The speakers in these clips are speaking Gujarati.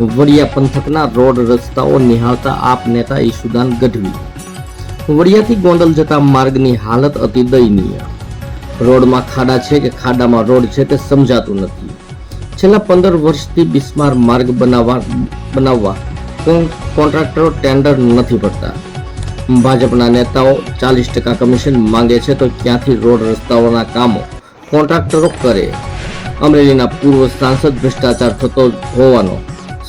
વડિયા પંથકના રોડ રસ્તાઓ નિહાળતા આપ નેતા ઈશુદાન ગઢવી. વડિયાથી ગોંડલ જતા માર્ગની હાલત અતિ દયનીય. રોડમાં ખાડા છે કે ખાડામાં રોડ છે તે સમજાતું નથી. છેલ્લા પંદર વર્ષથી બિસ્માર માર્ગ બનાવવા બનાવવા કોન- કોન્ટ્રાક્ટરો ટેન્ડર નથી ભરતા. ભાજપના નેતાઓ ચાલીસ ટકા કમિશન માંગે છે તો ક્યાંથી રોડ રસ્તાઓના કામો કોન્ટ્રાક્ટરો કરે? અમરેલીના પૂર્વ સાંસદ ભ્રષ્ટાચાર થતો હોવાનો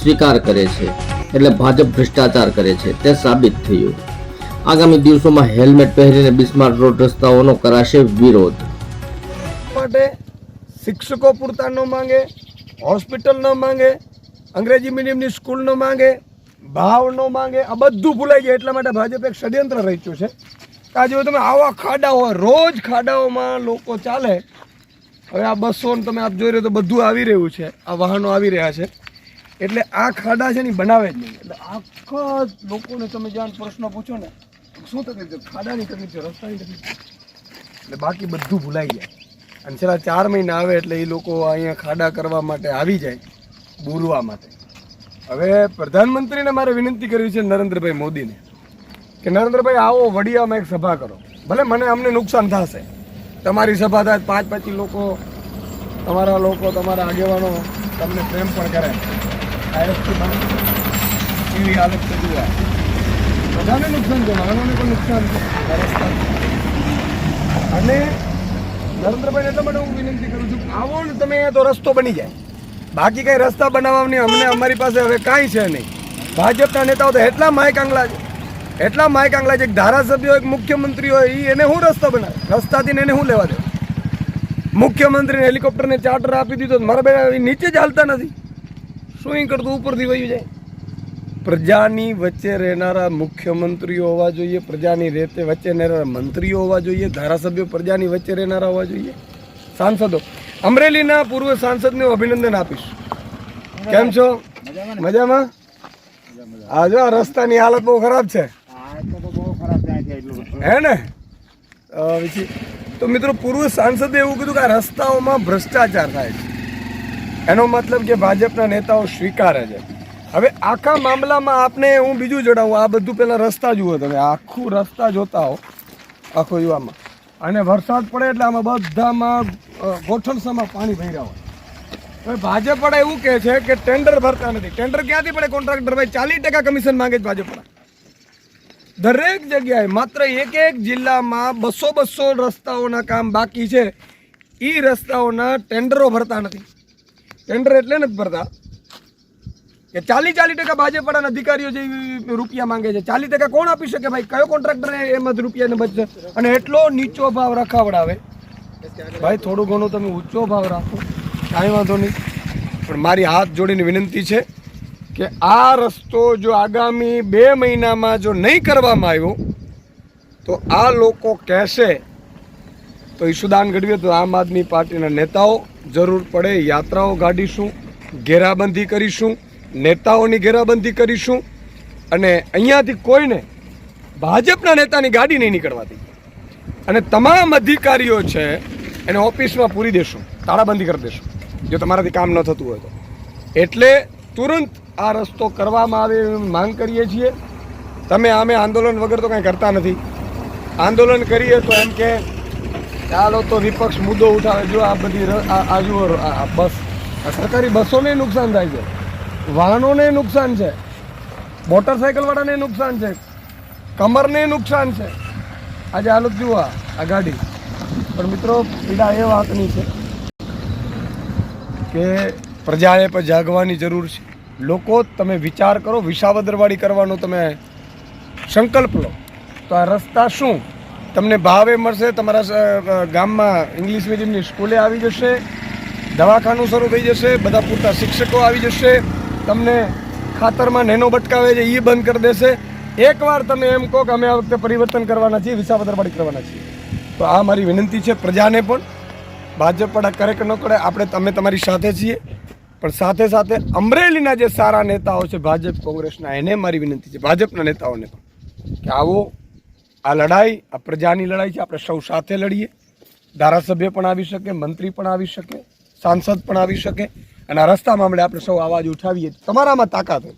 સ્વીકાર કરે છે એટલે ભાજપ ભ્રષ્ટાચાર કરે છે તે સાબિત થયું. આગામી દિવસોમાં હેલ્મેટ પહેરીને બિસ્માર રોડ રસ્તાઓનો કરાશે વિરોધ. માટે શિક્ષકો પૂરતા ન માંગે, હોસ્પિટલ ન માંગે, અંગ્રેજી મીડિયમની સ્કૂલ ન માંગે, ભાવ ન માંગે, આ બધું ભૂલાઈ જાય એટલા માટે ભાજપ એક ષડયંત્ર રચ્યું છે. આજે તમે આવા ખાડાઓ, રોજ ખાડાઓમાં લોકો ચાલે, હવે આ બસો તમે આપ જોઈ રહ્યો તો બધું આવી રહ્યું છે, આ વાહનો આવી રહ્યા છે. એટલે આ ખાડા છે ને બનાવે જ નહીં. એટલે આખા લોકોને તમે જ્યાં પ્રશ્ન પૂછો ને, શું તકલીફ છે? ખાડાની તકલીફ છે, રસ્તાની તકલીફ એટલે બાકી બધું ભૂલાઈ જાય. અને છેલ્લા ચાર મહિના આવે એટલે એ લોકો અહીંયા ખાડા કરવા માટે આવી જાય બોલવા માટે. હવે પ્રધાનમંત્રીને મારે વિનંતી કરવી છે નરેન્દ્રભાઈ મોદીને કે નરેન્દ્રભાઈ, આવો વડિયામાં એક સભા કરો. ભલે મને અમને નુકસાન થશે. તમારી સભા થાય, પાંચ પાંચ લોકો, તમારા લોકો, તમારા આગેવાનો તમને પ્રેમ પણ કરે બધાને નુકસાન છે, વાહનોને પણ નુકસાન છે. અને નરેન્દ્રભાઈ એટલા માટે હું વિનંતી કરું છું, આવો ને તમે અહીંયા તો રસ્તો બની જાય. બાકી કઈ રસ્તા બનાવવાની અમને અમારી પાસે હવે કાંઈ છે નહીં. ભાજપના નેતાઓ તો એટલા માયક આંગલા છે. એટલા માય આંગલા છે એક ધારાસભ્ય એક મુખ્યમંત્રી હોય એ એને શું રસ્તા બનાવે? રસ્તાથી એને શું લેવા દે મુખ્યમંત્રીને હેલિકોપ્ટરને ચાર્ટર આપી દીધો મારા બેટા નીચે જ હાલતા નથી. ઈ કરતું ઉપરથી વયું જાય. પ્રજાની વચ્ચે રહેનારા મુખ્યમંત્રીઓ હોવા જોઈએ પ્રજાની રેતે વચ્ચે રહેનારા મંત્રીઓ હોવા જોઈએ ધારાસભ્યો પ્રજાની વચ્ચે રહેનારા હોવા જોઈએ. સાંસદો અમરેલીના પૂર્વ સાંસદને હું અભિનંદન આપીશ. કેમ છો? મજામાં આ જો આ રસ્તાની હાલત બહુ ખરાબ છે. હે ને? તો મિત્રો પૂર્વ સાંસદે એવું કીધું કે આ રસ્તાઓમાં ભ્રષ્ટાચાર થાય છે. એનો મતલબ કે ભાજપના નેતાઓ સ્વીકારે છે. હવે આખા મામલામાં આપને હું બીજું જણાવું, આ બધું પહેલાં રસ્તા જુઓ તમે, આખું રસ્તા જોતા હો, આખો યુવામાં. અને વરસાદ પડે એટલે આમાં બધામાં ગોઠણસામાં પાણી ભર્યા હોય. હવે ભાજપ પણ એવું કહે છે કે ટેન્ડર ભરતા નથી. ટેન્ડર ક્યાંથી પડે કોન્ટ્રાક્ટર ભાઈ, ચાલીસ ટકા કમિશન માંગે છે ભાજપ દરેક જગ્યાએ માત્ર એક એક જિલ્લામાં બસો બસો રસ્તાઓના કામ બાકી છે. એ રસ્તાઓના ટેન્ડરો ભરતા નથી. ટેન્ડર એટલે નથી ભરતા. કે ચાલી ચાલી ટકા ભાજપવાળાના અધિકારીઓ જે રૂપિયા માંગે છે ચાલી ટકા કોણ આપી શકે ભાઈ? કયો કોન્ટ્રાક્ટર એમાં રૂપિયાને બચશે અને એટલો નીચો ભાવ રખાવડાવે. ભાઈ, થોડું ઘણું તમે ઊંચો ભાવ રાખો, કાંઈ વાંધો નહીં. પણ મારી હાથ જોડીને વિનંતી છે કે આ રસ્તો જો આગામી બે મહિનામાં જો નહીં કરવામાં આવ્યો, તો આ લોકો કહેશે, તો ઈશુદાન ગઢવી તો આમ આદમી પાર્ટીના નેતાઓ જરૂર પડે યાત્રાઓ કાઢીશું ઘેરાબંધી કરીશું, નેતાઓની ઘેરાબંધી કરીશું અને અહીંયાથી કોઈને ભાજપના નેતાની ગાડી નહીં નીકળવાતી. અને તમામ અધિકારીઓ છે એને ઓફિસમાં પૂરી દેશું, તાળાબંધી કરી દેશું, જો તમારાથી કામ ન થતું હોય તો. એટલે તુરંત આ રસ્તો કરવામાં આવે એવી માંગ કરીએ છીએ. તમે આમે આંદોલન વગર તો કાંઈ કરતા નથી. આંદોલન કરીએ તો એમ કે ચાલો તો વિપક્ષ મુદ્દો ઉઠાવે. જો આ બધી આ બસ. સરકારી બસોને નુકસાન થાય છે. વાહનોને નુકસાન છે. મોટરસાયકલવાળાને નુકસાન છે. કમરને નુકસાન છે. આજે હાલત જુઓ આ ગાડી. પણ મિત્રો, પીડા એ વાતની છે કે પ્રજાએ પણ જાગવાની જરૂર છે. લોકો, તમે વિચાર કરો, વિસાવદરવાળી કરવાનો તમે સંકલ્પ લો. તો આ રસ્તા શું? તમને ભાવે મળશે, તમારા ગામમાં ઇંગ્લિશ મીડિયમની સ્કૂલે આવી જશે, દવાખાનું શરૂ થઈ જશે, બધા પૂરતા શિક્ષકો આવી જશે, તમને ખાતરમાં નેનો બટકાવે છે એ બંધ કરી દેશે. એકવાર તમે એમ કહો કે અમે આ વખતે પરિવર્તન કરવાના છીએ વિસાવદરવાળી કરવાના છીએ. તો આ મારી વિનંતી છે પ્રજાને પણ. ભાજપ પણ કરે કે ન કરે, આપણે તમે તમારી સાથે છીએ. પણ સાથે સાથે અમરેલીના જે સારા નેતાઓ છે, ભાજપ કોંગ્રેસના, એને મારી વિનંતી છે, ભાજપના નેતાઓને પણ, કે આવો આ લડાઈ, આ પ્રજાની લડાઈ છે. આપણે સૌ સાથે લડીએ. ધારાસભ્ય પણ આવી શકે, મંત્રી પણ આવી શકે, સાંસદ પણ આવી શકે. અને આ રસ્તા મામલે આપણે સૌ અવાજ ઉઠાવીએ. તમારામાં તાકાત હોય.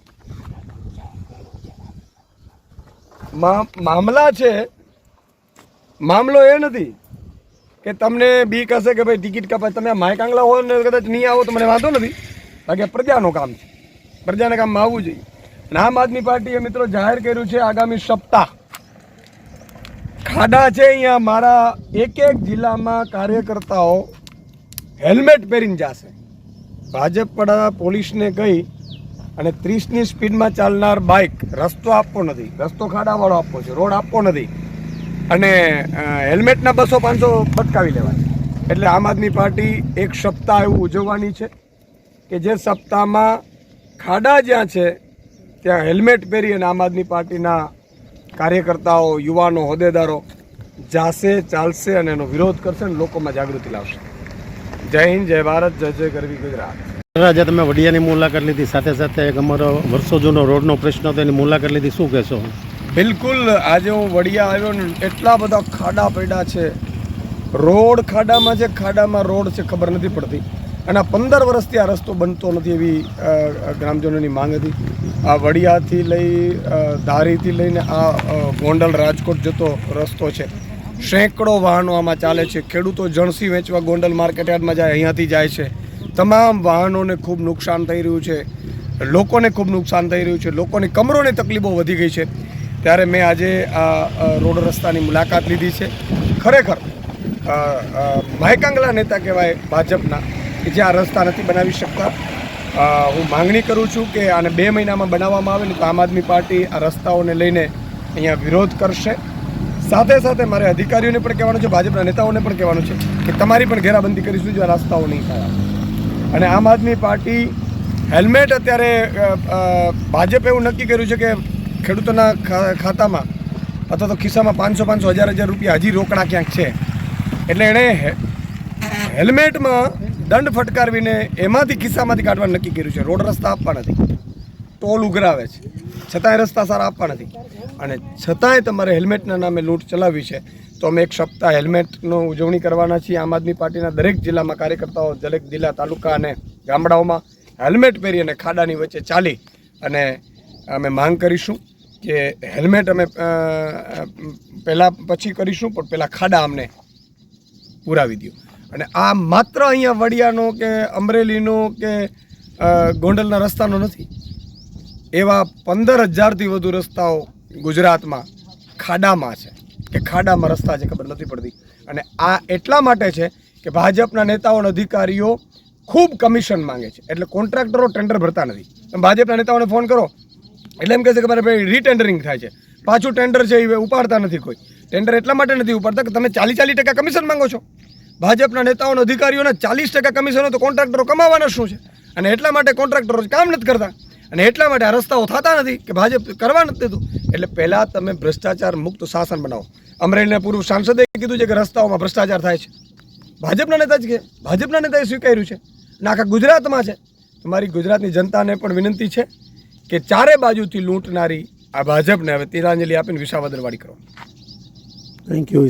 મામલા છે, મામલો એ નથી કે તમને બીક હશે કે ભાઈ ટિકિટ કપાય. તમે માયકાંગલા હો ને કદાચ નહીં આવો તો મને વાંધો નથી. બાકી પ્રજાનું કામ છે. પ્રજાના કામમાં આવવું જોઈએ. અને આમ આદમી પાર્ટીએ મિત્રો જાહેર કર્યું છે આગામી સપ્તાહ. ખાડા છે અહીંયા મારા એક એક જિલ્લામાં કાર્યકર્તાઓ હેલ્મેટ પહેરીને જશે. ભાજપ વડા પોલીસને કહી અને ત્રીસની સ્પીડમાં ચાલનાર બાઇક રસ્તો આપવો નથી. રસ્તો ખાડાવાળો આપવો છે, રોડ આપવો નથી. અને હેલ્મેટના બસો પાંચસો પટકાવી લેવા એટલે આમ આદમી પાર્ટી એક સપ્તાહ એવું ઉજવવાની છે કે જે સપ્તાહમાં ખાડા જ્યાં છે, ત્યાં હેલ્મેટ પહેરી અને આમ આદમી પાર્ટીના કાર્યકર્તાઓ યુવાનો હોદ્દેદારો જાશે ચાલશે અને એનો વિરોધ કરશે અને લોકોમાં જાગૃતિ લાવશે. જય હિન્દ જય ભારત જય જય ગરવી ગુજરાત. આજે તમે વડિયાની મુલાકાત લીધી. સાથે સાથે એક અમારો વર્ષો જૂનો રોડનો પ્રશ્ન હતો. એની મુલાકાત લીધી. શું કહેશો? બિલકુલ આજે હું વડિયા આવ્યો ને એટલા બધા ખાડા પડ્યા છે. રોડ ખાડામાં છે ખાડામાં રોડ છે ખબર નથી પડતી. અને પંદર વર્ષથી આ રસ્તો બનતો નથી એવી ગ્રામજનોની માંગ હતી. આ વડિયાથી લઈ ધારીથી લઈને આ ગોંડલ રાજકોટ જતો રસ્તો છે. સેંકડો વાહનો આમાં ચાલે છે. ખેડૂતો જણસી વેચવા ગોંડલ માર્કેટયાર્ડમાં જાય, અહીંયાથી જાય છે. તમામ વાહનોને ખૂબ નુકસાન થઈ રહ્યું છે. લોકોને ખૂબ નુકસાન થઈ રહ્યું છે. લોકોની કમરોની તકલીફો વધી ગઈ છે. ત્યારે મેં આજે આ રોડ રસ્તાની મુલાકાત લીધી છે. ખરેખર માયકાંગલા નેતા કહેવાય ભાજપના. કે જે આ રસ્તા નથી બનાવી શકતા. હું માંગણી કરું છું કે આને બે મહિનામાં બનાવવામાં આવે ને તો આમ આદમી પાર્ટી આ રસ્તાઓને લઈને અહીંયા વિરોધ કરશે. સાથે સાથે મારે અધિકારીઓને પણ કહેવાનું છે, ભાજપના નેતાઓને પણ કહેવાનું છે કે તમારી પણ ઘેરાબંધી કરીશું જો આ રસ્તાઓ નહીં થાય અને આમ આદમી પાર્ટી હેલ્મેટ અત્યારે ભાજપે એવું નક્કી કર્યું છે કે ખેડૂતોના ખાતામાં અથવા તો ખિસ્સામાં પાંચસો પાંચસો હજાર હજાર રૂપિયા હજી રોકડા ક્યાંક છે. એટલે એણે હેલ્મેટમાં દંડ ફટકારવીને એમાંથી ખિસ્સામાંથી કાઢવાનું નક્કી કર્યું છે. રોડ રસ્તા આપવા નથી ટોલ ઉઘરાવે છે. છતાંય રસ્તા સારા આપવા નથી. અને છતાંય તમારે હેલ્મેટના નામે લૂંટ ચલાવવી છે. તો અમે એક સપ્તાહ હેલ્મેટનો ઉજવણી કરવાના છીએ. આમ આદમી પાર્ટીના દરેક જિલ્લામાં કાર્યકર્તાઓ દરેક જિલ્લા, તાલુકા અને ગામડાઓમાં હેલ્મેટ પહેરી અને ખાડાની વચ્ચે ચાલી અને અમે માંગ કરીશું કે હેલ્મેટ અમે પહેલાં પછી કરીશું, પણ પહેલાં ખાડા અમને પુરાવી દો અને આ માત્ર અહીંયા વડિયાનો કે અમરેલીનો કે ગોંડલના રસ્તાનો નથી. એવા પંદર હજારથી વધુ રસ્તાઓ ગુજરાતમાં ખાડામાં છે. કે ખાડામાં રસ્તા છે, ખબર નથી પડતી. અને આ એટલા માટે છે કે ભાજપના નેતાઓ અને અધિકારીઓ ખૂબ કમિશન માંગે છે. એટલે કોન્ટ્રાક્ટરો ટેન્ડર ભરતા નથી. ભાજપના નેતાઓને ફોન કરો. એટલે એમ કહે છે કે મારે ભાઈ રીટેન્ડરિંગ થાય છે. પાછું ટેન્ડર છે એ ઉપાડતા નથી કોઈ. ટેન્ડર એટલા માટે નથી ઉપાડતા કે તમે ચાલી ચાલી ટકા કમિશન માંગો છો. ભાજપના નેતાઓના અધિકારીઓને ચાલીસ ટકા કમિશનો તો કોન્ટ્રાક્ટરો કમાવાના શું છે? અને એટલા માટે કોન્ટ્રાક્ટરો કામ નથી કરતા. અને એટલા માટે આ રસ્તાઓ થતા નથી કે ભાજપ કરવા નથી દેતું. એટલે પહેલાં તમે ભ્રષ્ટાચાર મુક્ત શાસન બનાવો. અમરેલીના પૂર્વ સાંસદે કીધું છે કે રસ્તાઓમાં ભ્રષ્ટાચાર થાય છે. ભાજપના નેતા જ કે, ભાજપના નેતાએ સ્વીકાર્યું છે. અને આખા ગુજરાતમાં છે. તમારી ગુજરાતની જનતાને પણ વિનંતી છે કે ચારે બાજુથી લૂંટનારી આ ભાજપને હવે તિરાંજલિ આપીને વિસાવદરવાળી કરો. Thank you